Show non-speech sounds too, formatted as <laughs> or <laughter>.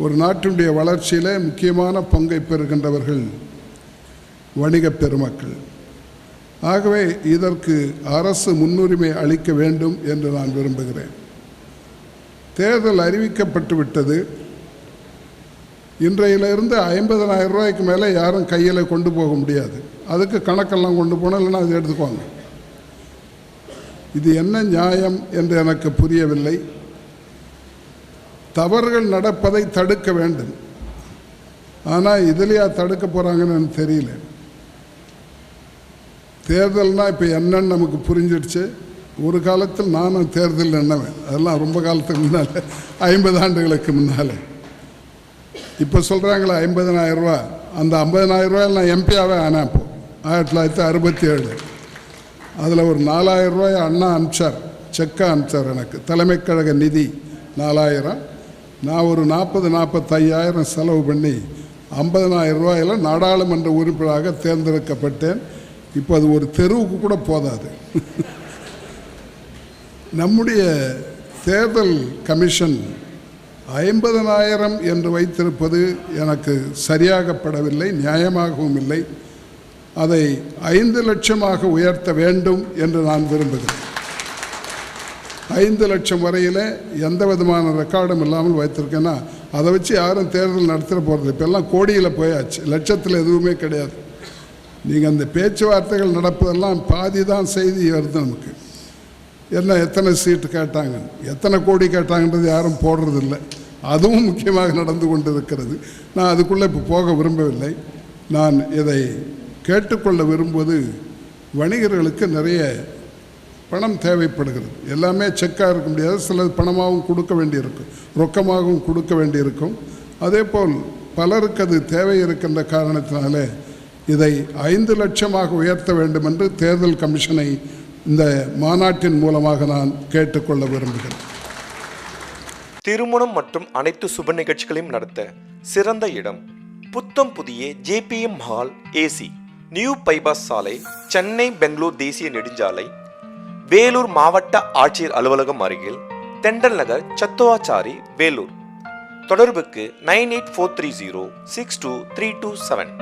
ஒரு நாட்டினுடைய வளர்ச்சியிலே முக்கியமான பங்கை பெறுகின்றவர்கள் வணிகப் பெருமக்கள். ஆகவே இதற்கு அரசு முன்னுரிமை அளிக்க வேண்டும் என்று நான் விரும்புகிறேன். தேர்தல் அறிவிக்கப்பட்டு விட்டது. இன்றையிலிருந்து ஐம்பதனாயிரம் ரூபாய்க்கு மேலே யாரும் கையில் கொண்டு போக முடியாது. அதுக்கு கணக்கெல்லாம் கொண்டு போனால் இல்லைன்னா அதை எடுத்துக்குவாங்க. இது என்ன நியாயம் என்று எனக்கு புரியவில்லை. தவறுகள் நடப்பதை தடுக்க வேண்டும். ஆனால் இதுலையா தடுக்க போகிறாங்கன்னு எனக்கு தெரியல. தேர்தல்னா இப்போ என்னன்னு நமக்கு புரிஞ்சிடுச்சு ஒரு காலத்தில் நானும் தேர்தல் என்னவேன் அதெல்லாம் ரொம்ப காலத்துக்கு முன்னால். ஐம்பது ஆண்டுகளுக்கு முன்னால். இப்போ சொல்கிறாங்களே ஐம்பதனாயிரம் அந்த ஐம்பதனாயிரம் நான் எம்பியாவே ஆனேன் இப்போ ஆயிரத்தி தொள்ளாயிரத்தி அறுபத்தி ஏழு. அதில் ஒரு நாலாயிரம் ரூபாய் அண்ணா அனுப்பிச்சார். செக்கை அனுப்பிச்சார் எனக்கு. தலைமைக் கழக நிதி நாலாயிரம். நான் ஒரு நாற்பது நாற்பத்தையாயிரம் செலவு பண்ணி ஐம்பதனாயிரம் ரூபாயில் நாடாளுமன்ற உறுப்பினராக தேர்ந்தெடுக்கப்பட்டேன். இப்போ அது ஒரு தெருவுக்கு கூட போதாது. <laughs> நம்முடைய தேர்தல் கமிஷன் ஐம்பதனாயிரம் என்று வைத்திருப்பது எனக்கு சரியாகப்படவில்லை நியாயமாகவும் இல்லை. அதை ஐந்து லட்சமாக உயர்த்த வேண்டும் என்று நான் விரும்புகிறேன். ஐந்து லட்சம் வரையில் எந்த விதமான ரெக்கார்டும் இல்லாமல் வைத்திருக்கேன்னா அதை வச்சு யாரும் தேர்தல் நடத்திட போகிறது இப்போ எல்லாம் கோடியில் போயாச்சு. லட்சத்தில் எதுவுமே கிடையாது. நீங்கள் அந்த பேச்சுவார்த்தைகள் நடப்பதெல்லாம் பாதி தான் செய்தி வருது நமக்கு. என்ன எத்தனை சீட்டு கேட்டாங்க? எத்தனை கோடி கேட்டாங்கன்றது யாரும் போடுறதில்ல. அதுவும் முக்கியமாக நடந்து கொண்டு இருக்கிறது நான் அதுக்குள்ளே இப்போ போக விரும்பவில்லை. நான் இதை கேட்டுக்கொள்ள விரும்புவது வணிகர்களுக்கு நிறைய பணம் தேவைப்படுகிறது. எல்லாமே செக்காக இருக்க முடியாது. சிலது பணமாகவும் கொடுக்க வேண்டியிருக்கும். ரொக்கமாகவும் கொடுக்க வேண்டியிருக்கும். அதே போல் பலருக்கு அது தேவை இருக்கின்ற காரணத்தினாலே இதை ஐந்து லட்சமாக உயர்த்த வேண்டும் என்று தேர்தல் கமிஷனை இந்த மாநாட்டின் மூலமாக நான் கேட்டுக்கொள்ள விரும்புகிறேன். திருமணம் மற்றும் அனைத்து சுப நிகழ்ச்சிகளையும் நடத்த சிறந்த இடம் புத்தம் புதிய JBM hall AC new bypass சாலை சென்னை பெங்களூர் தேசிய நெடுஞ்சாலை வேலூர் மாவட்ட ஆட்சியர் அலுவலகம் அருகில் தெண்டல் நகர் சத்துவாச்சாரி வேலூர். தொடர்புக்கு nine eight four three zero six two three two seven.